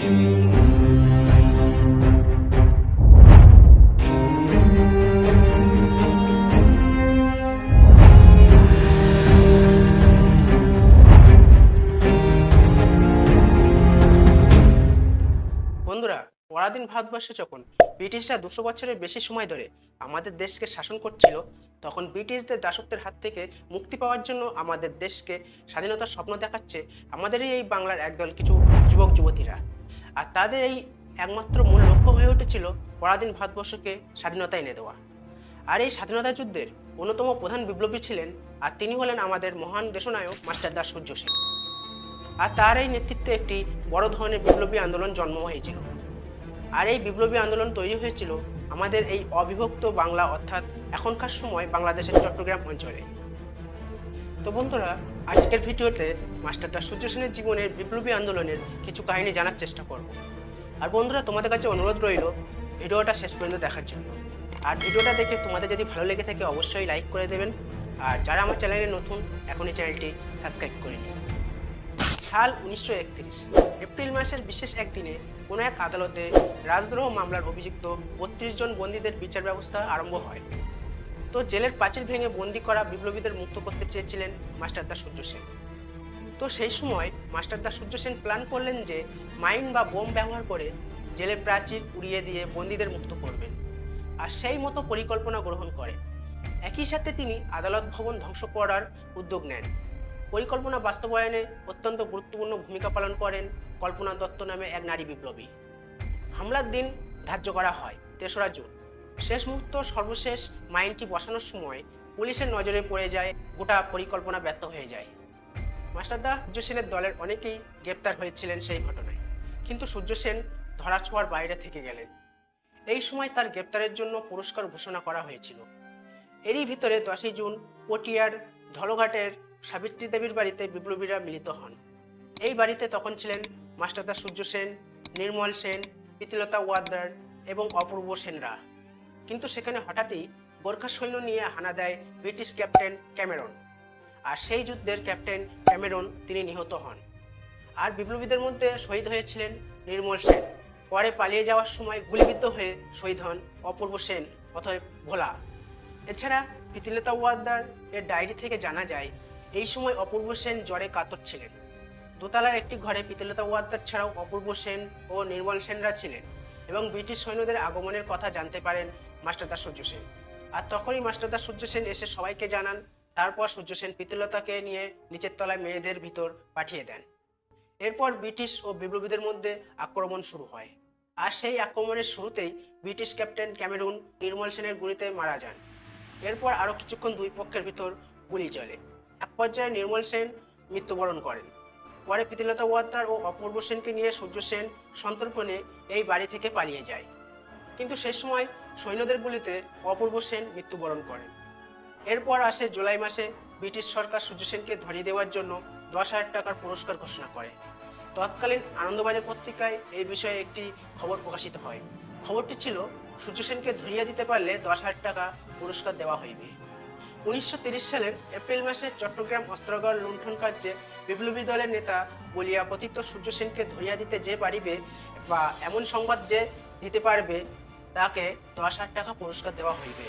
বন্ধুরা ভারতবর্ষে যখন ব্রিটিশরা দুশো বছরের বেশি সময় ধরে আমাদের দেশকে শাসন করছিল, তখন ব্রিটিশদের দাসত্বের হাত থেকে মুক্তি পাওয়ার জন্য আমাদের দেশকে স্বাধীনতার স্বপ্ন দেখাচ্ছে আমাদেরই এই বাংলার একদল কিছু যুবক যুবতীরা আর তাদের এই একমাত্র মূল লক্ষ্য হয়ে উঠেছিল পরাধীন ভারতবর্ষকে স্বাধীনতা এনে দেওয়া। আর এই স্বাধীনতা যুদ্ধের অন্যতম প্রধান বিপ্লবী ছিলেন আর তিনি হলেন আমাদের মহান দেশনায়ক মাস্টার দাস সূর্য সেন আর তার এই নেতৃত্বে একটি বড় ধরনের বিপ্লবী আন্দোলন জন্ম হয়েছিল। আর এই বিপ্লবী আন্দোলন তৈরি হয়েছিল আমাদের এই অবিভক্ত বাংলা অর্থাৎ এখনকার সময় বাংলাদেশের চট্টগ্রাম অঞ্চলে। তো বন্ধুরা আজকের ভিডিওতে মাস্টার সূর্য সেনের জীবনের বিপ্লবী আন্দোলনের কিছু কাহিনী জানার চেষ্টা করব। আর বন্ধুরা, তোমাদের কাছে অনুরোধ রইল ভিডিওটা শেষ পর্যন্ত দেখার জন্য। আর ভিডিওটা দেখে তোমাদের যদি ভালো লেগে থাকে, অবশ্যই লাইক করে দেবেন। আর যারা আমার চ্যানেলে নতুন, এখনই চ্যানেলটি সাবস্ক্রাইব করে নিন সাল উনিশশো একত্রিশ, এপ্রিল মাসের বিশেষ একদিনে কোনো এক আদালতে রাজদ্রোহ মামলার অভিযুক্ত বত্রিশ জন বন্দীদের বিচার ব্যবস্থা আরম্ভ হয়। তো জেলের প্রাচীর ভেঙে বন্দি করা বিপ্লবীদের মুক্ত করতে চেয়েছিলেন মাস্টারদা সূর্য সেন। তো সেই সময় মাস্টারদা সূর্য সেন প্ল্যান করলেন যে মাইন বা বোম ব্যবহার করে জেলের প্রাচীর উড়িয়ে দিয়ে বন্দীদের মুক্ত করবেন। আর সেই মতো পরিকল্পনা গ্রহণ করেন। একই সাথে তিনি আদালত ভবন ধ্বংস করার উদ্যোগ নেন। পরিকল্পনা বাস্তবায়নে অত্যন্ত গুরুত্বপূর্ণ ভূমিকা পালন করেন কল্পনা দত্ত নামে এক নারী বিপ্লবী। হামলার দিন ধার্য করা হয় তেসরা জুন। শেষ মুহূর্ত সর্বশেষ মাইনটি বসানোর সময় পুলিশের নজরে পড়ে যায়, গোটা পরিকল্পনা ব্যর্থ হয়ে যায়। মাস্টারদা, সূর্য সেনের দলের অনেকেই গ্রেপ্তার হয়েছিলেন সেই ঘটনায়। কিন্তু সূর্য সেন ধরা ছোঁয়ার বাইরে থেকে গেলেন। এই সময় তার গ্রেপ্তারের জন্য পুরস্কার ঘোষণা করা হয়েছিল। এরই ভিতরে দশই জুন পটিয়ার ধলঘাটের সাবিত্রী দেবীর বাড়িতে বিপ্লবীরা মিলিত হন। এই বাড়িতে তখন ছিলেন মাস্টারদা সূর্য সেন, নির্মল সেন, প্রীতিলতা ওয়াদ্দার এবং অপূর্ব সেনরা। কিন্তু সেখানে হঠাৎই গোর্খা সৈন্য নিয়ে হানা দেয় ব্রিটিশ ক্যাপ্টেন ক্যামেরন। আর সেই যুদ্ধের ক্যাপ্টেন ক্যামেরন তিনি নিহত হন। আর বিপ্লবীদের মধ্যে শহীদ হয়েছিলেন নির্মল সেন। পরে পালিয়ে যাওয়ার সময় গুলিবিদ্ধ হয়ে শহীদ হন অপূর্ব সেন অথবা ভোলা। এছাড়া প্রীতিলতা ওয়াদ্দার এর ডায়েরি থেকে জানা যায়, এই সময় অপূর্ব সেন জ্বরে কাতর ছিলেন। দোতলার একটি ঘরে প্রীতিলতা ওয়াদ্দার ছাড়াও অপূর্ব সেন ও নির্মল সেনরা ছিলেন। এবং ব্রিটিশ সৈন্যদের আগমনের কথা জানতে পারেন মাস্টারদা সূর্য সেন। আর তখনই মাস্টারদা সূর্য সেন এসে সবাইকে জানান, তারপর সূর্য সেন প্রীতিলতাকে নিয়ে নিচের তলায় মেয়েদের ভিতর পাঠিয়ে দেন। এরপর ব্রিটিশ ও বিপ্লবীদের মধ্যে আক্রমণ শুরু হয়। আর সেই আক্রমণের শুরুতেই ব্রিটিশ ক্যাপ্টেন ক্যামেরুন নির্মল সেনের গুলিতে মারা যান। এরপর আরও কিছুক্ষণ দুই পক্ষের ভিতর গুলি চলে। এক পর্যায়ে নির্মল সেন মৃত্যুবরণ করেন। পরে প্রীতিলতা ওয়াদ্দার ও অপূর্ব সেনকে নিয়ে সূর্য সেন সন্তর্পণে এই বাড়ি থেকে পালিয়ে যায়। কিন্তু সে সময় সৈন্যদের গুলিতে অপূর্ব সেন মৃত্যুবরণ করেন। এরপর আসে জুলাই মাসে ব্রিটিশ সরকার সূর্য সেনকে ধরিয়ে দেওয়ার জন্য দশ হাজার টাকার পুরস্কার ঘোষণা করে। তৎকালীন আনন্দবাজার পত্রিকায় এই বিষয়ে একটি খবর প্রকাশিত হয়। খবরটি ছিল, সূর্য সেনকে ধরিয়ে দিতে পারলে দশ হাজার টাকা পুরস্কার দেওয়া হইবে উনিশশো সালের এপ্রিল মাসে চট্টগ্রাম অস্ত্রগড় লুণ্ঠন কার্যে বিপ্লবী দলের নেতা বলিয়া কথিত সূর্য সেনকে ধরিয়া দিতে যে পারিবে বা এমন সংবাদ যে দিতে পারবে, তাকে দশ হাজার টাকা পুরস্কার দেওয়া হইবে।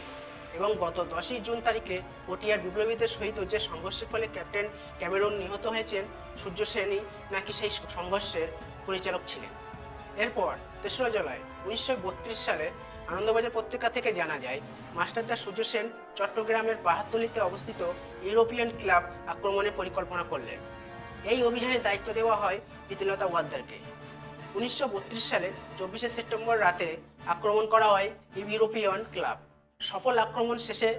এবং গত দশই জুন তারিখে পটিয়ার বিপ্লবীদের সহিত যে সংঘর্ষের ফলে ক্যাপ্টেন ক্যামেরন নিহত হয়েছেন, সূর্য সেনই নাকি সেই সংঘর্ষের পরিচালক ছিলেন। এরপর তেসরা জুলাই উনিশশো বত্রিশ সালে আনন্দবাজার পত্রিকা থেকে জানা যায় মাস্টারদা সূর্য সেন চট্টগ্রামের পাহাড়তলিতে অবস্থিত ইউরোপিয়ান ক্লাব আক্রমণের পরিকল্পনা করলেন। এই অভিযানের দায়িত্ব দেওয়া হয় প্রীতিলতা ওয়াদ্দারকে। উনিশশো বত্রিশ সালে চব্বিশে সেপ্টেম্বর রাতে আক্রমণ করা হয় ইউরোপিয়ান ক্লাব। সফল আক্রমণ শেষে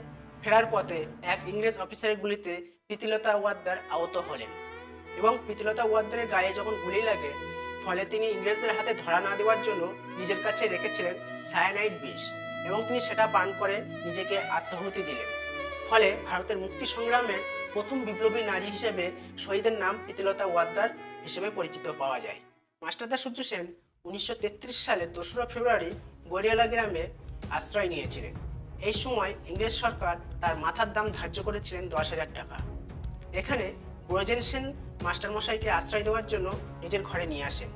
ফেরার পথে এক ইংরেজ অফিসারের গুলিতে প্রীতিলতা ওয়াদ্দার আহত হলেন এবং প্রীতিলতা ওয়াদ্দারের গায়ে যখন গুলি লাগে, ফলে তিনি ইংরেজদের হাতে ধরা না দেওয়ার জন্য নিজের কাছে রেখেছিলেন সায়ানাইড বিষ এবং তিনি সেটা পান করে নিজেকে আত্মাহুতি দিলেন। ফলে ভারতের মুক্তি সংগ্রামের প্রথম বিপ্লবী নারী হিসেবে শহীদের নাম প্রীতিলতা ওয়াদ্দার হিসেবে পরিচিত পাওয়া যায়। মাস্টারদা সূর্য সেন উনিশশো তেত্রিশ সালে দোসরা ফেব্রুয়ারি গড়িয়ালা গ্রামে আশ্রয় নিয়েছিলেন। এই সময় ইংরেজ সরকার তার মাথার দাম ধার্য করেছিলেন দশ হাজার টাকা। এখানে ব্রজেন সেন মাস্টারমশাইকে আশ্রয় দেওয়ার জন্য নিজের ঘরে নিয়ে আসেন।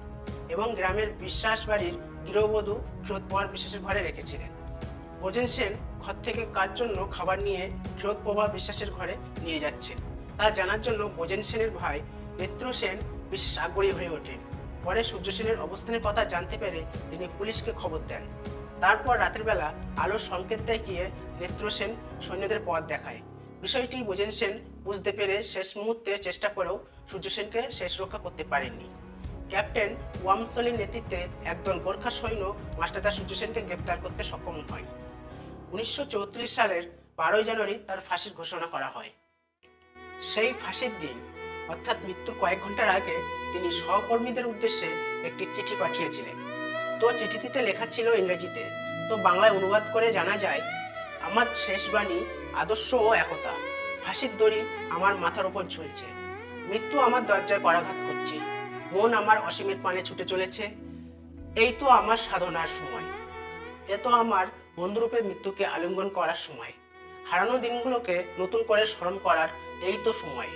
এবং গ্রামের বিশ্বাস বাড়ির গৃহবধূ ক্ষীরোদ প্রভার বিশ্বাসের ঘরে রেখেছিলেন। ব্রজেন সেন ঘর থেকে কার জন্য খাবার নিয়ে ক্ষীরোদ প্রভা বিশ্বাসের ঘরে নিয়ে যাচ্ছেন? তা জানার জন্য ব্রজেন সেনের ভাই নেত্র সেন বিশেষ আগ্রহী হয়ে ওঠেন। পরে সূর্য সেনের অবস্থানের কথা জানতে পেরে তিনি পুলিশকে খবর দেন। তারপর রাতের বেলা আলোর সংকেত দেখিয়ে নেত্র সেন সৈন্যদের পথ দেখায়। বিষয়টি বোঝেন সেন বুঝতে পেরে শেষ মুহূর্তে চেষ্টা করেও সূর্য সেনকে শেষ রক্ষা করতে পারেননি। ক্যাপ্টেন ওয়ামসলির নেতৃত্বে একদল গোর্খা সৈন্য মাস্টারদা সূর্য সেনকে গ্রেপ্তার করতে সক্ষম হয়। উনিশশো চৌত্রিশ সালের বারোই জানুয়ারি তার ফাঁসির ঘোষণা করা হয়। সেই ফাঁসির দিন, অর্থাৎ মৃত্যুর কয়েক ঘণ্টার আগে, তিনি সহকর্মীদের উদ্দেশ্যে একটি চিঠি পাঠিয়েছিলেন। তো চিঠিটিতে লেখা ছিল ইংরেজিতে, তো বাংলায় অনুবাদ করে জানা যায়, আমার শেষ বাণী আদর্শ ও একতা। ফাঁসির দড়ি আমার মাথার উপর ঝুলছে। মৃত্যু আমার দরজায় করাঘাত করছে। মন আমার অসীমের পানে ছুটে চলেছে। এই তো আমার সাধনার সময়। এ তো আমার বন্ধুরূপে মৃত্যুকে আলিঙ্গন করার সময়। হারানো দিনগুলোকে নতুন করে স্মরণ করার এই তো সময়।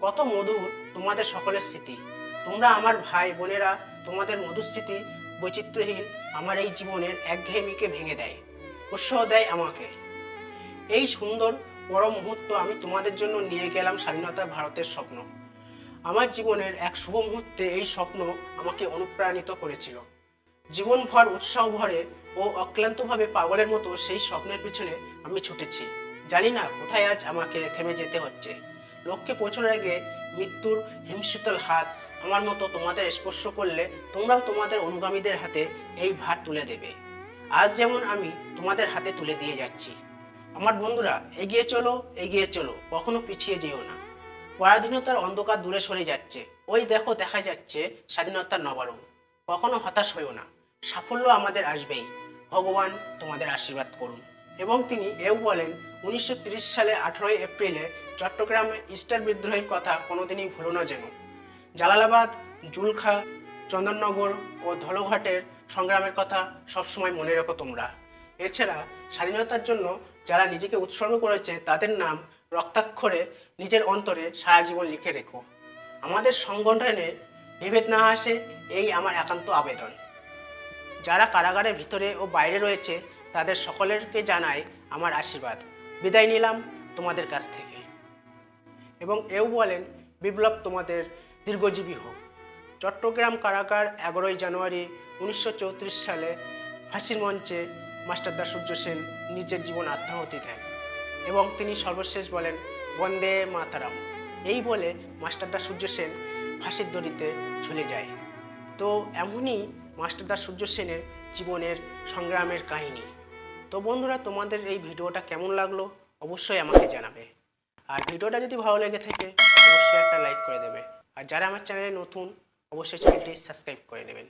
কত মধুর তোমাদের সকলের স্মৃতি। তোমরা আমার ভাই বোনেরা, তোমাদের মধুর স্মৃতি বৈচিত্র্যহীন আমার এই জীবনের একঘেয়েমিকে ভেঙে দেয়, উৎসাহ দেয় আমাকে। এই সুন্দর বড় মুহূর্ত আমি তোমাদের জন্য নিয়ে গেলাম স্বাধীনতা ভারতের স্বপ্ন। আমার জীবনের এক শুভ মুহূর্তে এই স্বপ্ন আমাকে অনুপ্রাণিত করেছিল। জীবনভর উৎসাহ ভরে ও অক্লান্তভাবে পাগলের মতো সেই স্বপ্নের পিছনে আমি ছুটেছি। জানি না কোথায় আজ আমাকে থেমে যেতে হচ্ছে। লক্ষ্যে পৌঁছানোর আগে মৃত্যুর হিমশীতল হাত আমার মতো তোমাদের স্পর্শ করলে তোমরাও তোমাদের অনুগামীদের হাতে এই ভার তুলে দেবে। আজ যেমন আমি তোমাদের হাতে তুলে দিয়ে যাচ্ছি। আমার বন্ধুরা, এগিয়ে চলো এগিয়ে চলো, কখনো পিছিয়ে যেও না। পরাধীনতার অন্ধকার দূরে সরে যাচ্ছে। ওই দেখো দেখা যাচ্ছে স্বাধীনতার নবারণ। কখনো হতাশ হইও না। সাফল্য আমাদের আসবেই। ভগবান তোমাদের আশীর্বাদ করুন। এবং তিনি এও বলেন, উনিশশো সালে আঠারোই এপ্রিলে চট্টগ্রামে ইস্টার বিদ্রোহের কথা কোনোদিনই ভুলো না যেন। জালালাবাদ, জুলখা, চন্দননগর ও ধলঘাটের সংগ্রামের কথা সবসময় মনে রেখো তোমরা। এছাড়া স্বাধীনতার জন্য যারা নিজেকে উৎসর্গ করেছে তাদের নাম রক্তাক্ষরে নিজের অন্তরে সারা জীবন লিখে রেখো। আমাদের সংগঠনে বিভেদ না আসে, এই আমার একান্ত আবেদন। যারা কারাগারের ভিতরে ও বাইরে রয়েছে, তাদের সকলেরকে জানাই আমার আশীর্বাদ। বিদায় নিলাম তোমাদের কাছ থেকে। এবং এও বলেন, বিপ্লব তোমাদের দীর্ঘজীবী হোক। চট্টগ্রাম কারাগার এগারোই জানুয়ারি উনিশশো চৌত্রিশ সালে ফাঁসির মঞ্চে মাস্টারদা সূর্য সেন নিজের জীবন আত্মাহতি দেন। এবং তিনি সর্বশেষ বলেন, বন্দে মাতারাম। এই বলে মাস্টারদা সূর্য সেন ফাঁসির দড়িতে ঝুলে যায়। তো এমনই মাস্টারদা সূর্য সেনের জীবনের সংগ্রামের কাহিনী। তো বন্ধুরা, তোমাদের এই ভিডিওটা কেমন লাগল? অবশ্যই আমাকে জানাবে। আর ভিডিওটা যদি ভালো লেগে থাকে, অবশ্যই একটা লাইক করে দেবে। আর যারা আমার চ্যানেলে নতুন, অবশ্যই চ্যানেলটি সাবস্ক্রাইব করে নেবেন।